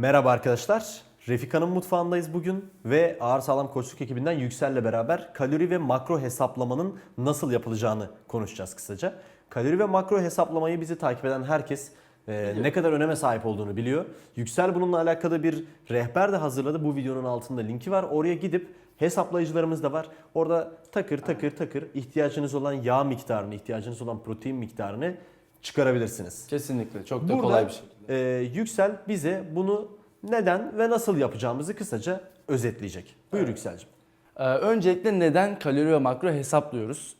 Merhaba arkadaşlar. Refika'nın mutfağındayız bugün ve Ağır Sağlam Koçluk ekibinden Yüksel'le beraber kalori ve makro hesaplamanın nasıl yapılacağını konuşacağız kısaca. Kalori ve makro hesaplamayı bizi takip eden herkes e, ne kadar öneme sahip olduğunu biliyor. Yüksel bununla alakalı bir rehber de hazırladı. Bu videonun altında linki var. Oraya gidip hesaplayıcılarımız da var. Orada takır takır takır ihtiyacınız olan yağ miktarını, ihtiyacınız olan protein miktarını çıkarabilirsiniz. Kesinlikle. Çok da Burada kolay bir şey. E, Yüksel bize bunu neden ve nasıl yapacağımızı kısaca özetleyecek. Buyur Yüksel'cim. Ee, öncelikle neden kalori ve makro hesaplıyoruz?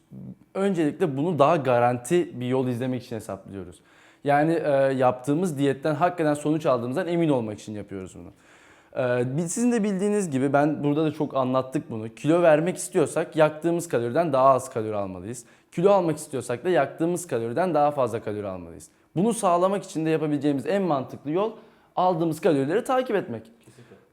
Öncelikle bunu daha garanti bir yol izlemek için hesaplıyoruz. Yani e, yaptığımız diyetten hakikaten sonuç aldığımızdan emin olmak için yapıyoruz bunu. Ee, sizin de bildiğiniz gibi ben burada da çok anlattık bunu. Kilo vermek istiyorsak yaktığımız kaloriden daha az kalori almalıyız. Kilo almak istiyorsak da yaktığımız kaloriden daha fazla kalori almalıyız. Bunu sağlamak için de yapabileceğimiz en mantıklı yol aldığımız kalorileri takip etmek.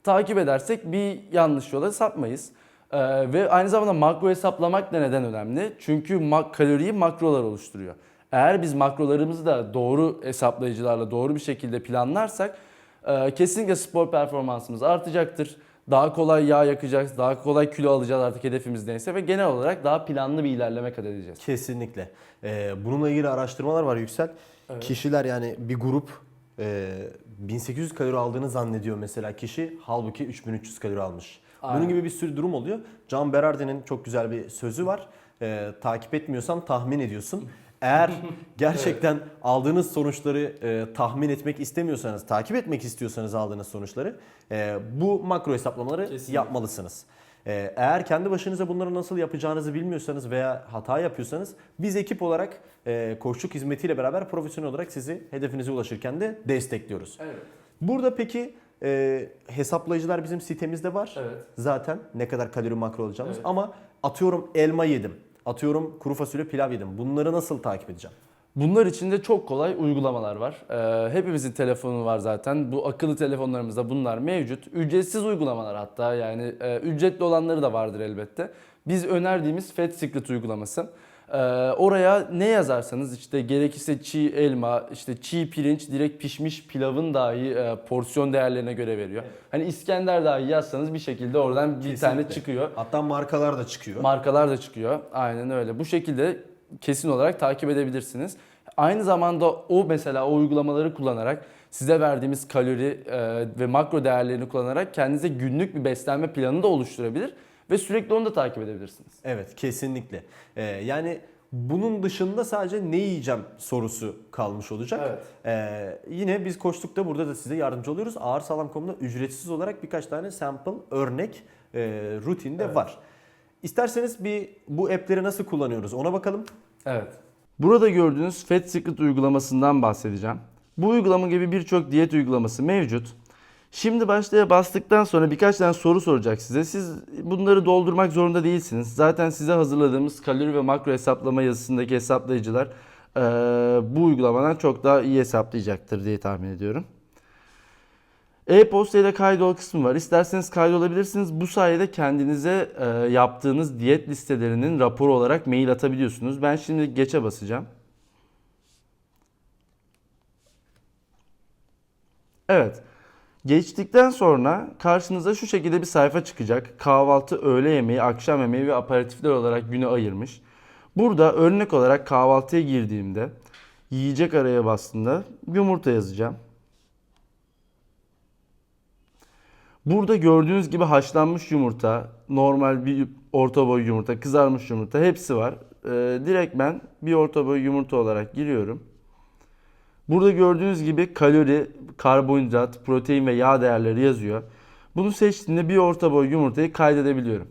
Takip edersek bir yanlış yola sapmayız. Ee, ve aynı zamanda makro hesaplamak da neden önemli? Çünkü mak- kaloriyi makrolar oluşturuyor. Eğer biz makrolarımızı da doğru hesaplayıcılarla doğru bir şekilde planlarsak e, kesinlikle spor performansımız artacaktır. Daha kolay yağ yakacağız, daha kolay kilo alacağız artık hedefimiz neyse ve genel olarak daha planlı bir ilerleme kat edeceğiz. Kesinlikle. E, bununla ilgili araştırmalar var Yüksel. Kişiler yani bir grup e, 1800 kalori aldığını zannediyor mesela kişi. Halbuki 3300 kalori almış. Bunun Aynen. gibi bir sürü durum oluyor. Can Berardi'nin çok güzel bir sözü var. E, takip etmiyorsan tahmin ediyorsun. Eğer gerçekten aldığınız sonuçları e, tahmin etmek istemiyorsanız, takip etmek istiyorsanız aldığınız sonuçları e, bu makro hesaplamaları Kesinlikle. yapmalısınız. E, eğer kendi başınıza bunları nasıl yapacağınızı bilmiyorsanız veya hata yapıyorsanız biz ekip olarak e, koçluk hizmetiyle beraber profesyonel olarak sizi hedefinize ulaşırken de destekliyoruz. Evet. Burada peki e, hesaplayıcılar bizim sitemizde var. Evet. Zaten ne kadar kalori makro alacağımız Evet. ama atıyorum elma yedim. Atıyorum kuru fasulye pilav yedim. Bunları nasıl takip edeceğim? Bunlar için de çok kolay uygulamalar var. Ee, hepimizin telefonu var zaten. Bu akıllı telefonlarımızda bunlar mevcut. Ücretsiz uygulamalar hatta yani e, ücretli olanları da vardır elbette. Biz önerdiğimiz Fat Secret uygulaması. Ee, oraya ne yazarsanız işte gerekirse çiğ elma, işte çiğ pirinç, direkt pişmiş pilavın dahi e, porsiyon değerlerine göre veriyor. Hani İskender dahi yazsanız bir şekilde oradan bir tane Kesinlikle. çıkıyor. Hatta markalar da çıkıyor. Markalar da çıkıyor. Aynen öyle. Bu şekilde kesin olarak takip edebilirsiniz. Aynı zamanda o mesela o uygulamaları kullanarak size verdiğimiz kalori e, ve makro değerlerini kullanarak kendinize günlük bir beslenme planı da oluşturabilir ve sürekli onu da takip edebilirsiniz. Evet kesinlikle. Ee, yani bunun dışında sadece ne yiyeceğim sorusu kalmış olacak. Evet. Ee, yine biz koçlukta burada da size yardımcı oluyoruz. Ağırsağlam.com'da ücretsiz olarak birkaç tane sample örnek e, rutinde Evet. var. İsterseniz bir bu app'leri nasıl kullanıyoruz ona bakalım. Evet. Burada gördüğünüz Fat Secret uygulamasından bahsedeceğim. Bu uygulama gibi birçok diyet uygulaması mevcut. Şimdi başlaya bastıktan sonra birkaç tane soru soracak size. Siz bunları doldurmak zorunda değilsiniz. Zaten size hazırladığımız kalori ve makro hesaplama yazısındaki hesaplayıcılar bu uygulamadan çok daha iyi hesaplayacaktır diye tahmin ediyorum. E-posta ile kaydol kısmı var. İsterseniz kaydolabilirsiniz. Bu sayede kendinize e, yaptığınız diyet listelerinin raporu olarak mail atabiliyorsunuz. Ben şimdi geçe basacağım. Evet. Geçtikten sonra karşınıza şu şekilde bir sayfa çıkacak. Kahvaltı, öğle yemeği, akşam yemeği ve aperatifler olarak güne ayırmış. Burada örnek olarak kahvaltıya girdiğimde yiyecek araya bastığımda yumurta yazacağım. Burada gördüğünüz gibi haşlanmış yumurta, normal bir orta boy yumurta, kızarmış yumurta hepsi var. Ee, direkt ben bir orta boy yumurta olarak giriyorum. Burada gördüğünüz gibi kalori, karbonhidrat, protein ve yağ değerleri yazıyor. Bunu seçtiğimde bir orta boy yumurtayı kaydedebiliyorum.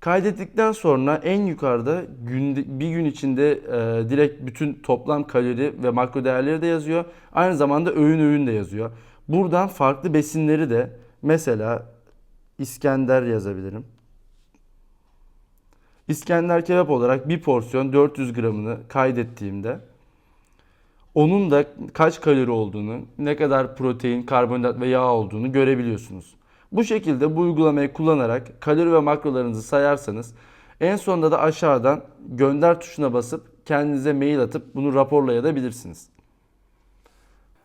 Kaydettikten sonra en yukarıda günde, bir gün içinde e, direkt bütün toplam kalori ve makro değerleri de yazıyor. Aynı zamanda öğün öğün de yazıyor. Buradan farklı besinleri de mesela İskender yazabilirim. İskender kebap olarak bir porsiyon 400 gramını kaydettiğimde onun da kaç kalori olduğunu, ne kadar protein, karbonhidrat ve yağ olduğunu görebiliyorsunuz. Bu şekilde bu uygulamayı kullanarak kalori ve makrolarınızı sayarsanız en sonunda da aşağıdan gönder tuşuna basıp kendinize mail atıp bunu raporlayabilirsiniz.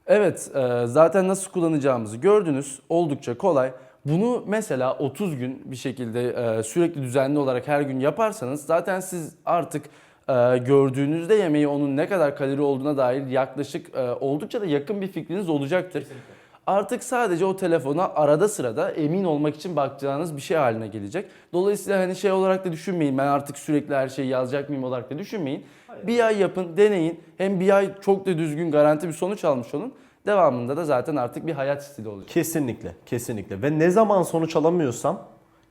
Evet, e, zaten nasıl kullanacağımızı gördünüz. Oldukça kolay. Bunu mesela 30 gün bir şekilde e, sürekli düzenli olarak her gün yaparsanız zaten siz artık e, gördüğünüzde yemeği onun ne kadar kalori olduğuna dair yaklaşık e, oldukça da yakın bir fikriniz olacaktır. Artık sadece o telefona arada sırada emin olmak için bakacağınız bir şey haline gelecek. Dolayısıyla hani şey olarak da düşünmeyin ben artık sürekli her şeyi yazacak mıyım olarak da düşünmeyin. Bir ay yapın, deneyin. Hem bir ay çok da düzgün garanti bir sonuç almış olun. Devamında da zaten artık bir hayat stili olacak. Kesinlikle, kesinlikle. Ve ne zaman sonuç alamıyorsam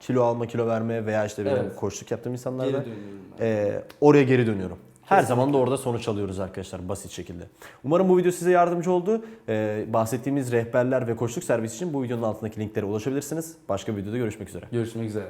kilo alma, kilo verme veya işte benim Evet. koçluk yaptığım insanlarda Geri dönüyorum ben. e, oraya geri dönüyorum. Her zaman da orada sonuç alıyoruz arkadaşlar basit şekilde. Umarım bu video size yardımcı oldu. E, bahsettiğimiz rehberler ve koçluk servisi için bu videonun altındaki linklere ulaşabilirsiniz. Başka bir videoda görüşmek üzere. Görüşmek üzere.